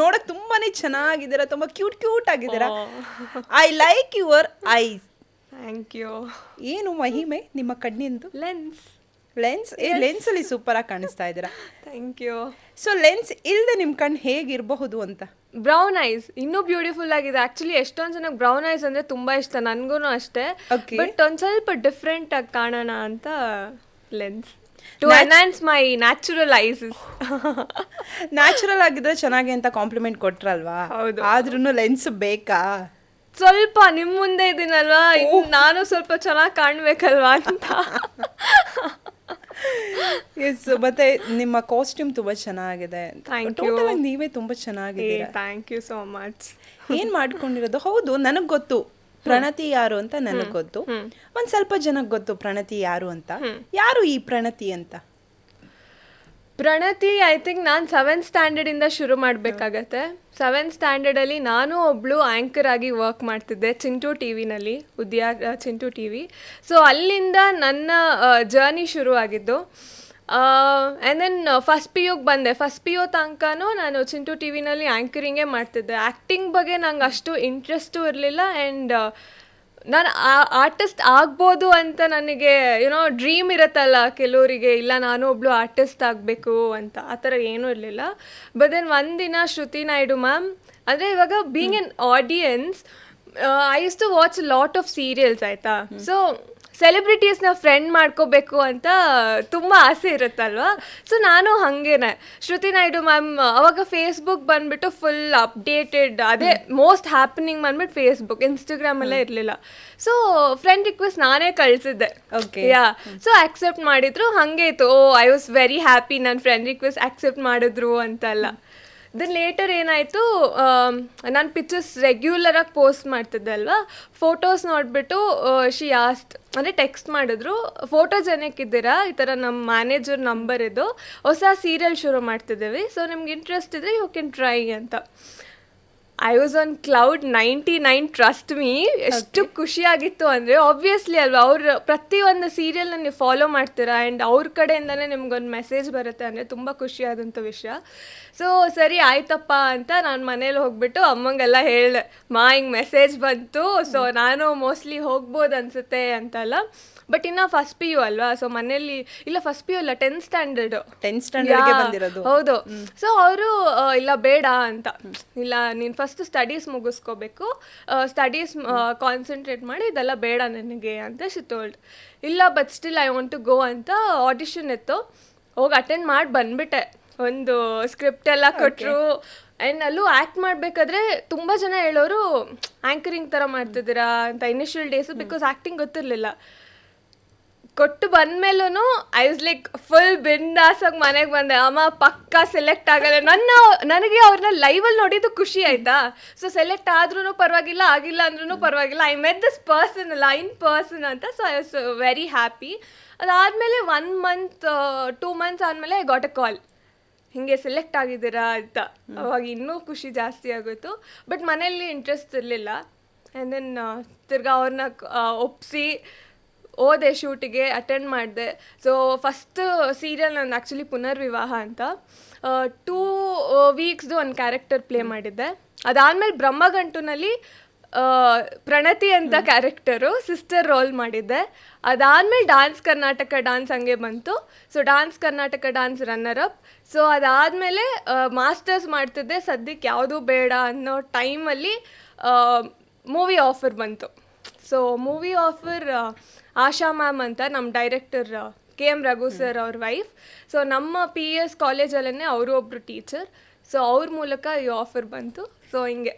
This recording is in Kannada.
ನೋಡಕ್ ತುಂಬಾನೇ ಚೆನ್ನಾಗಿದ್ದೀರಾ ತುಂಬಾ ಕ್ಯೂಟ್ ಕ್ಯೂಟ್ ಆಗಿದ್ದೀರಾ? I like your eyes thank you ಏನು ಮಹಿಮೆ ನಿಮ್ಮ ಕಣ್ಣಿಂದು? ಲೆನ್ಸ್ ಲೆನ್ಸ್ ಏ ಲೆನ್ಸ್ ಅಲ್ಲಿ ಸೂಪರ್ ಆಗಿ ಕಾಣಿಸ್ತಾ ಇದ್ದೀರಾ. ಥ್ಯಾಂಕ್ ಯು ಸೊ ಲೆನ್ಸ್ ಇಲ್ದೆ ನಿಮ್ಮ ಕಣ್ಣು ಹೇಗಿರಬಹುದು ಅಂತ? ಬ್ರೌನ್ ಐಸ್ ಇನ್ನೂ ಬ್ಯೂಟಿಫುಲ್ ಆಗಿದೆ. ಆಕ್ಚುಲಿ ಎಷ್ಟೊಂದು ಜನಕ್ಕೆ ಬ್ರೌನ್ ಐಸ್ ಅಂದ್ರೆ ತುಂಬಾ ಇಷ್ಟ. ನನಗೂ ಅಷ್ಟೇ. ಬಟ್ ಒಂದು ಸ್ವಲ್ಪ ಡಿಫ್ರೆಂಟ್ ಆಗಿ ಕಾಣೋಣ ಅಂತ lens to enhance my natural eyes natural ಆಗಿದ್ರೆ ಚೆನ್ನಾಗಿ ಅಂತ ಕಾಂಪ್ಲಿಮೆಂಟ್ ಕೊಟ್ರಲ್ವಾ? ಹೌದು. ಆದ್ರೂ ಲೆನ್ಸ್ ಬೇಕಾ? ಸ್ವಲ್ಪ ನಿಮ್ ಮುಂದೆ ಇದೀನಲ್ವಾ? ಇನ್ನು ನಾನು ಸ್ವಲ್ಪ ಚೆನ್ನಾಗಿ ಕಾಣ್ಬೇಕಲ್ವಾ ಅಂತ. ಎಸ್ ಮತ್ತೆ ನಿಮ್ಮ ಕಾಸ್ಟ್ಯೂಮ್ ತುಂಬಾ ಚೆನ್ನಾಗಿದೆ. Thank you. ನೀವೇ ತುಂಬಾ ಚೆನ್ನಾಗಿದೆ ಥ್ಯಾಂಕ್ ಯು ಸೋ ಮಚ್ ಏನ್ ಮಾಡ್ಕೊಂಡಿರೋದು? ಹೌದು ನನಗ್ ಗೊತ್ತು. ಪ್ರಣತಿ ಯಾರು ಅಂತ ನನಗೆ ಗೊತ್ತು. ಒಂದ್ ಸ್ವಲ್ಪ ಜನಕ್ಕೆ ಗೊತ್ತು ಪ್ರಣತಿ ಯಾರು ಅಂತ. ಯಾರು ಈ ಪ್ರಣತಿ ಅಂತ? ಪ್ರಣತಿ ಐ ಥಿಂಕ್ ನಾನು ಸೆವೆಂತ್ ಸ್ಟ್ಯಾಂಡರ್ಡಿಂದ ಶುರು ಮಾಡಬೇಕಾಗತ್ತೆ. ಸೆವೆಂತ್ ಸ್ಟ್ಯಾಂಡರ್ಡಲ್ಲಿ ನಾನು ಒಬ್ಳು ಆ್ಯಂಕರ್ ಆಗಿ ವರ್ಕ್ ಮಾಡ್ತಿದ್ದೆ ಚಿಂಟು ಟಿ ವಿನಲ್ಲಿ ಉದ್ಯಾ ಚಿಂಟು ಟಿ ವಿ ಸೊ ಅಲ್ಲಿಂದ ನನ್ನ ಜರ್ನಿ ಶುರು ಆಗಿದ್ದು ಆ್ಯಂಡ್ ದೆನ್ ಫಸ್ಟ್ ಪಿ ಯುಗೆ ಬಂದೆ. ಫಸ್ಟ್ ಪಿ ಯು ತನಕನೂ ನಾನು ಚಿಂಟು ಟಿ ವಿನಲ್ಲಿ ಆ್ಯಂಕರಿಂಗೇ ಮಾಡ್ತಿದ್ದೆ. ಆ್ಯಕ್ಟಿಂಗ್ ಬಗ್ಗೆ ನಂಗೆ ಅಷ್ಟು ಇಂಟ್ರೆಸ್ಟು ಇರಲಿಲ್ಲ ಆ್ಯಂಡ್ ನಾನು ಆ ಆರ್ಟಿಸ್ಟ್ ಆಗ್ಬೋದು ಅಂತ ನನಗೆ ಯುನೋ ಡ್ರೀಮ್ ಇರುತ್ತಲ್ಲ ಕೆಲವರಿಗೆ. ಇಲ್ಲ ನಾನು ಒಬ್ಳು ಆರ್ಟಿಸ್ಟ್ ಆಗಬೇಕು ಅಂತ. ಆ ಥರ ಏನೂ ಇರಲಿಲ್ಲ. ಬಟ್ ದೆನ್ ಒಂದಿನ ಶ್ರುತಿ ನಾಯ್ಡು ಮ್ಯಾಮ್ ಅಂದರೆ ಇವಾಗ being an audience I used to watch lot of serials ಆಯಿತಾ? ಸೊ ಸೆಲೆಬ್ರಿಟೀಸ್ನ ಫ್ರೆಂಡ್ ಮಾಡ್ಕೋಬೇಕು ಅಂತ ತುಂಬ ಆಸೆ ಇರುತ್ತಲ್ವಾ? ಸೊ ನಾನು ಹಾಗೇನೆ. ಶ್ರುತಿ ನಾಯ್ಡು ಮ್ಯಾಮ್ ಅವಾಗ ಫೇಸ್ಬುಕ್ ಬಂದ್ಬಿಟ್ಟು ಫುಲ್ ಅಪ್ಡೇಟೆಡ್ ಅದೇ ಮೋಸ್ಟ್ ಹ್ಯಾಪನಿಂಗ್ ಬಂದ್ಬಿಟ್ಟು ಫೇಸ್ಬುಕ್ ಇನ್ಸ್ಟಾಗ್ರಾಮ್ ಎಲ್ಲ ಇರಲಿಲ್ಲ. ಸೊ ಫ್ರೆಂಡ್ ರಿಕ್ವೆಸ್ಟ್ ನಾನೇ ಕಳಿಸಿದ್ದೆ. ಓಕೆ ಯಾ ಸೊ ಆಕ್ಸೆಪ್ಟ್ ಮಾಡಿದ್ರು ಹಾಗೆ ಇತ್ತು. Oh I was very happy ನನ್ನ ಫ್ರೆಂಡ್ ರಿಕ್ವೆಸ್ಟ್ ಆಕ್ಸೆಪ್ಟ್ ಮಾಡಿದ್ರು ಅಂತಲ್ಲ. ದೆನ್ ಲೇಟರ್ ಏನಾಯಿತು ನಾನು ಪಿಕ್ಚರ್ಸ್ ರೆಗ್ಯುಲರಾಗಿ ಪೋಸ್ಟ್ ಮಾಡ್ತಿದ್ದೆ ಅಲ್ವಾ? ಫೋಟೋಸ್ ನೋಡಿಬಿಟ್ಟು ಶಿ ಆಸ್ಟ್ ಅಂದರೆ ಟೆಕ್ಸ್ಟ್ ಮಾಡಿದ್ರು ಫೋಟೋ ಜನಕ್ಕಿದ್ದೀರಾ ಈ ಥರ ನಮ್ಮ ಮ್ಯಾನೇಜರ್ ನಂಬರ್ ಇದು. ಹೊಸ ಸೀರಿಯಲ್ ಶುರು ಮಾಡ್ತಿದ್ದೀವಿ. ಸೊ ನಿಮ್ಗೆ ಇಂಟ್ರೆಸ್ಟ್ ಇದ್ದರೆ ಯು ಕ್ಯಾನ್ ಟ್ರೈ ಅಂತ. I was on cloud ninety nine trust me ಎಷ್ಟು ಖುಷಿಯಾಗಿತ್ತು ಅಂದರೆ ಆಬ್ವಿಯಸ್ಲಿ ಅಲ್ವಾ ಅವ್ರ ಪ್ರತಿಯೊಂದು ಸೀರಿಯಲ್ನ ನೀವು ಫಾಲೋ ಮಾಡ್ತೀರಾ ಆ್ಯಂಡ್ ಅವ್ರ ಕಡೆಯಿಂದನೇ ನಿಮ್ಗೊಂದು ಮೆಸೇಜ್ ಬರುತ್ತೆ ಅಂದರೆ ತುಂಬ ಖುಷಿಯಾದಂಥ ವಿಷಯ. ಸೊ ಸರಿ ಆಯ್ತಪ್ಪ ಅಂತ ನಾನು ಮನೇಲಿ ಹೋಗ್ಬಿಟ್ಟು ಅಮ್ಮಂಗೆಲ್ಲ ಹೇಳಿದೆ ಮಾ ಹಿಂಗೆ ಮೆಸೇಜ್ ಬಂತು ಸೊ ನಾನು ಮೋಸ್ಟ್ಲಿ ಹೋಗ್ಬೋದು ಅನ್ಸುತ್ತೆ ಅಂತಲ್ಲ. ಬಟ್ ಇನ್ನು ಫಸ್ಟ್ ಪಿ ಯು ಅಲ್ವಾ ಸೊ ಮನೇಲಿ ಇಲ್ಲ ಫಸ್ಟ್ ಪಿ ಯು ಅಲ್ಲ ಟೆಂತ್ ಸ್ಟ್ಯಾಂಡರ್ಡ್ ಟೆಂತ್ ಸ್ಟ್ಯಾಂಡರ್ಡ್ ಬಂದಿರೋದು. ಹೌದು. ಸೊ ಅವರು ಇಲ್ಲ ಬೇಡ ಅಂತ. ಇಲ್ಲ ನೀನು ಫಸ್ಟ್ ಸ್ಟಡೀಸ್ ಮುಗಿಸ್ಕೋಬೇಕು. ಸ್ಟಡೀಸ್ ಕಾನ್ಸಂಟ್ರೇಟ್ ಮಾಡಿ ಇದೆಲ್ಲ ಬೇಡ ನನಗೆ ಅಂತ ಶಿ ಟೋಲ್ಡ್ ಇಲ್ಲ but still I want to go ಅಂತ ಆಡಿಷನ್ ಇತ್ತು. ಹೋಗಿ ಅಟೆಂಡ್ ಮಾಡಿ ಬಂದ್ಬಿಟ್ಟೆ. ಒಂದು ಸ್ಕ್ರಿಪ್ಟ್ ಎಲ್ಲ ಕೊಟ್ಟರು ಆ್ಯಂಡ್ ಅಲ್ಲೂ ಆ್ಯಕ್ಟ್ ಮಾಡಬೇಕಾದ್ರೆ ತುಂಬ ಜನ ಹೇಳೋರು ಆ್ಯಂಕರಿಂಗ್ ಥರ ಮಾಡ್ತಿದ್ದೀರಾ? ಅಂತ ಇನಿಷಿಯಲ್ ಡೇಸು ಬಿಕಾಸ್ ಆ್ಯಕ್ಟಿಂಗ್ ಗೊತ್ತಿರಲಿಲ್ಲ. ಕೊಟ್ಟು ಬಂದ್ಮೇಲೂ ಐ ವಾಸ್ ಲೈಕ್ ಫುಲ್ ಬಿಂದಾಸಾಗಿ ಮನೆಗೆ ಬಂದೆ. ಅಮ್ಮ, ಪಕ್ಕ ಸೆಲೆಕ್ಟ್ ಆಗಲ್ಲ. ನನ್ನ, ನನಗೆ ಅವ್ರನ್ನ ಲೈವಲ್ಲಿ ನೋಡಿದ್ದು ಖುಷಿ ಆಯ್ತಾ? ಸೊ ಸೆಲೆಕ್ಟ್ ಆದ್ರೂ ಪರವಾಗಿಲ್ಲ, ಆಗಿಲ್ಲ ಅಂದ್ರೂ ಪರವಾಗಿಲ್ಲ. ಐ ಮೆಟ್ ದಿಸ್ ಪರ್ಸನ್ ಅಲ್ಲ ಇನ್ ಪರ್ಸನ್ ಅಂತ. So I was very happy ಅದಾದಮೇಲೆ ಒನ್ ಮಂತ್ ಟೂ ಮಂತ್ಸ್ ಆದಮೇಲೆ ಐ ಗಾಟ್ ಅ ಕಾಲ್ ಹಿಂಗೆ ಸೆಲೆಕ್ಟ್ ಆಗಿದ್ದೀರಾ ಅಂತ. ಅವಾಗ ಇನ್ನೂ ಖುಷಿ ಜಾಸ್ತಿ ಆಗೋಯ್ತು. ಬಟ್ ಮನೆಯಲ್ಲಿ ಇಂಟ್ರೆಸ್ಟ್ ಇರಲಿಲ್ಲ. ಆ್ಯಂಡ್ ದೆನ್ ತಿರ್ಗಾ ಅವ್ರನ್ನ ಒಪ್ಪಿಸಿ ಹೋದೆ ಶೂಟಿಗೆ ಅಟೆಂಡ್ ಮಾಡಿದೆ. ಸೊ ಫಸ್ಟ್ ಸೀರಿಯಲ್ ನಾನು ಆ್ಯಕ್ಚುಲಿ ಪುನರ್ವಿವಾಹ ಅಂತ. ಟೂ ವೀಕ್ಸ್ದು ಒಂದು ಕ್ಯಾರೆಕ್ಟರ್ ಪ್ಲೇ ಮಾಡಿದ್ದೆ. ಅದಾದಮೇಲೆ ಬ್ರಹ್ಮಗಂಟುನಲ್ಲಿ ಪ್ರಣತಿ ಅಂತ ಕ್ಯಾರೆಕ್ಟರು ಸಿಸ್ಟರ್ ರೋಲ್ ಮಾಡಿದ್ದೆ. ಅದಾದಮೇಲೆ ಡಾನ್ಸ್ ಕರ್ನಾಟಕ ಡಾನ್ಸ್ ಹಂಗೆ ಬಂತು. So dance Karnataka dance runner up so ಅದಾದಮೇಲೆ ಮಾಸ್ಟರ್ಸ್ ಮಾಡ್ತಿದ್ದೆ. ಸದ್ಯಕ್ಕೆ ಯಾವುದೂ ಬೇಡ ಅನ್ನೋ ಟೈಮಲ್ಲಿ ಮೂವಿ ಆಫರ್ ಬಂತು. So movie offer Asha ma'am ಅಂತ ನಮ್ಮ director K M Raghu sir ಅವ್ರ ವೈಫ್ ಸೊ ನಮ್ಮ ಪಿ ಎಸ್ ಕಾಲೇಜಲ್ಲೇ ಅವರು ಒಬ್ಬರು ಟೀಚರ್ ಸೊ ಅವ್ರ ಮೂಲಕ ಈ ಆಫರ್ ಬಂತು ಸೊ ಹಿಂಗೆ